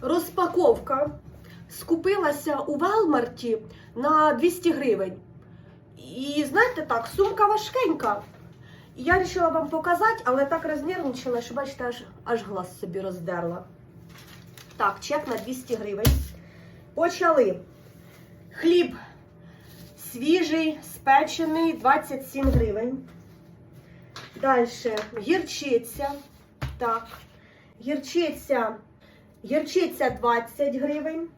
Розпаковка. Скупилася у Велмарті на 200 гривень. І знаєте так, сумка важкенька. Я вирішила вам показати, але так рознервничала, що бачите, аж, аж глаз собі роздерла. Так, чек на 200 гривень. Почали. Хліб свіжий, спечений, 27 гривень. Далі гірчиця. Так. Гірчиця. Гірчиця 20 гривень.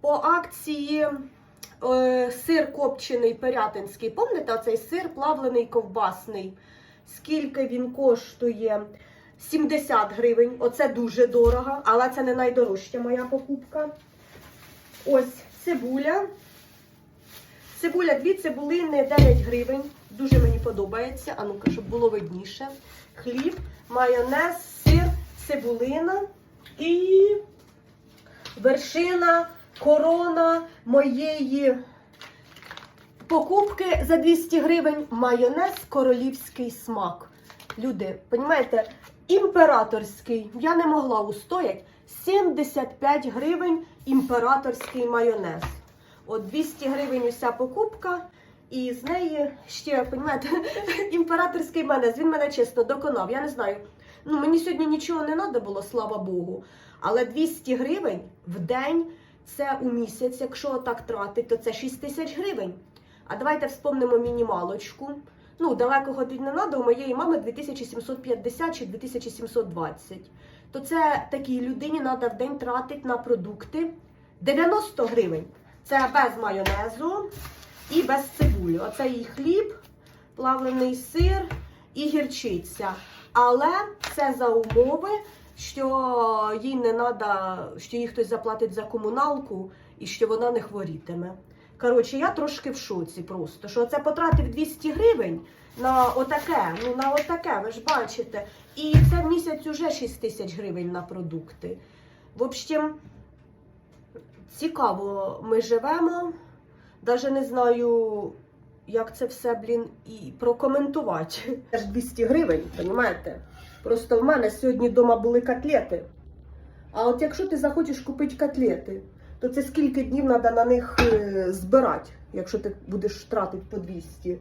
По акції е, сир копчений Пирятинський. Пам'ятаєте, оцей сир плавлений ковбасний. Скільки він коштує? 70 гривень. Оце дуже дорого, але це не найдорожча моя покупка. Ось цибуля. Цибуля, дві цибулини 9 гривень. Дуже мені подобається. А ну-ка, щоб було видніше. Хліб, майонез, сир, цибулина і вершина, корона моєї покупки за 200 гривень. Майонез королівський смак. Люди, розумієте, імператорський. Я не могла устоять. 75 гривень імператорський майонез. От 200 гривень уся покупка, і з неї ще, розумієте, імператорський майонез. Він мене чесно доконав. Я не знаю. Ну, мені сьогодні нічого не треба було, слава Богу. Але 200 гривень в день це у місяць, якщо так тратить, то це 6 тисяч гривень. А давайте вспомнимо мінімалочку. Ну, далеко ходити не треба, у моєї мами 2750 чи 2720. То це такій людині треба в день тратити на продукти 90 гривень. Це без майонезу і без цибулі. Оце їй хліб, плавлений сир і гірчиця. Але це за умови, що їй не треба, що їй хтось заплатить за комуналку і що вона не хворітиме. Коротше, я трошки в шоці просто, що це потратив 200 гривень на отаке, ну на отаке, ви ж бачите. І це місяць уже 6 тисяч гривень на продукти. В общем, цікаво, ми живемо. Даже не знаю, як це все, блін, і прокоментувати. Це ж 200 гривень, розумієте? Просто в мене сьогодні вдома були котлети. А от якщо ти захочеш купити котлети, то це скільки днів треба на них е, збирати, якщо ти будеш тратити по 200.